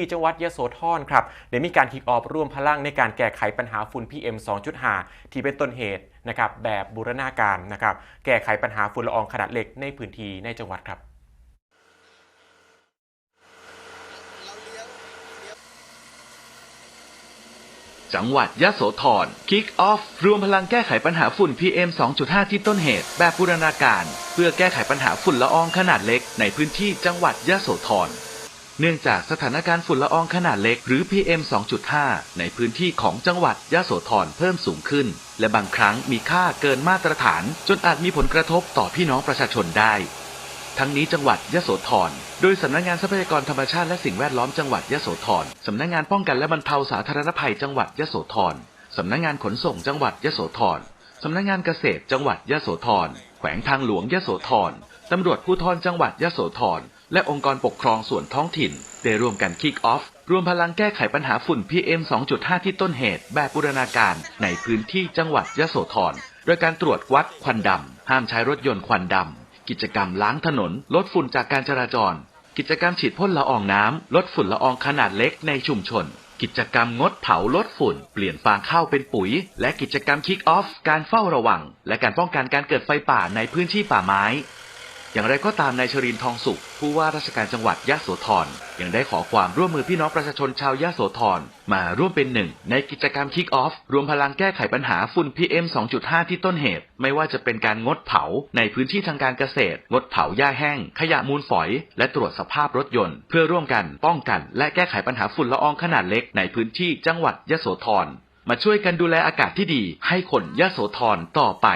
ที่จังหวัดยะโสธรครับได้มีการคิกออฟร่วมพลังในการแก้ไขปัญหาฝุ่น PM 2.5 ที่เป็นต้นเหตุนะครับแบบบูรณาการนะครับแก้ไขปัญหาฝุ่นละอองขนาดเล็กในพื้นที่ในจังหวัดครับจังหวัดยะโสธร Kick Off รวมพลังแก้ไขปัญหาฝุ่น PM 2.5 ที่ต้นเหตุ แบบบูรณาการ เพื่อแก้ไขปัญหาฝุ่นละอองขนาดเล็กในพื้นที่จังหวัดยะโสธร เนื่องจากสถานการณ์ฝุ่นละอองขนาดเล็กหรือ PM 2.5 ในพื้นที่ของจังหวัดยะโสธรเพิ่มสูงขึ้น และบางครั้งมีค่าเกินมาตรฐาน จนอาจมีผลกระทบต่อพี่น้องประชาชนได้ ทั้งนี้จังหวัดยะโสธรโดยสำนักงานทรัพยากรธรรมชาติและสิ่งแวดล้อมจังหวัดยะโสธรสำนักงานป้องกันและบรรเทาสาธารณภัยจังหวัดยะโสธรสำนักงานขนส่งจังหวัดยะโสธรสำนักงานเกษตรจังหวัดยะโสธรแขวงทางหลวงยะโสธรตำรวจภูธรจังหวัดยะโสธร และองค์กรปกครองส่วนท้องถิ่นได้ร่วมกันคิกออฟรวมพลังแก้ไขปัญหาฝุ่น PM 2.5 ที่ต้นเหตุ แบบบูรณาการในพื้นที่จังหวัดยะโสธรโดยการตรวจวัดควันดำ ห้ามใช้รถยนต์ควันดำ กิจกรรมล้างถนน ลดฝุ่นจากการจราจร กิจกรรมฉีดพ่นละอองน้ำ ลดฝุ่นละอองขนาดเล็กในชุมชน กิจกรรมงดเผาลดฝุ่น เปลี่ยนฟางข้าวเป็นปุ๋ย และกิจกรรมคิกออฟ การเฝ้าระวัง และการป้องกันการเกิดไฟป่าในพื้นที่ป่าไม้ อย่างไรก็ตามนายชรินทองสุข ผู้ว่าราชการจังหวัดยะโสธรยังได้ขอความร่วมมือพี่น้องประชาชนชาวยะโสธรมาร่วมเป็นหนึ่ง ในกิจกรรมคิกออฟรวมพลังแก้ไขปัญหาฝุ่น PM 2.5 ที่ต้นเหตุ ไม่ว่าจะเป็นการงดเผา ในพื้นที่ทางการเกษตร งดเผาหญ้าแห้ง ขยะมูลฝอย และตรวจสภาพรถยนต์ เพื่อร่วมกันป้องกัน และแก้ไขปัญหาฝุ่นละอองขนาดเล็กในพื้นที่จังหวัดยะโสธรมาช่วยกันดูแลอากาศที่ดี ให้คนยะโสธรต่อไป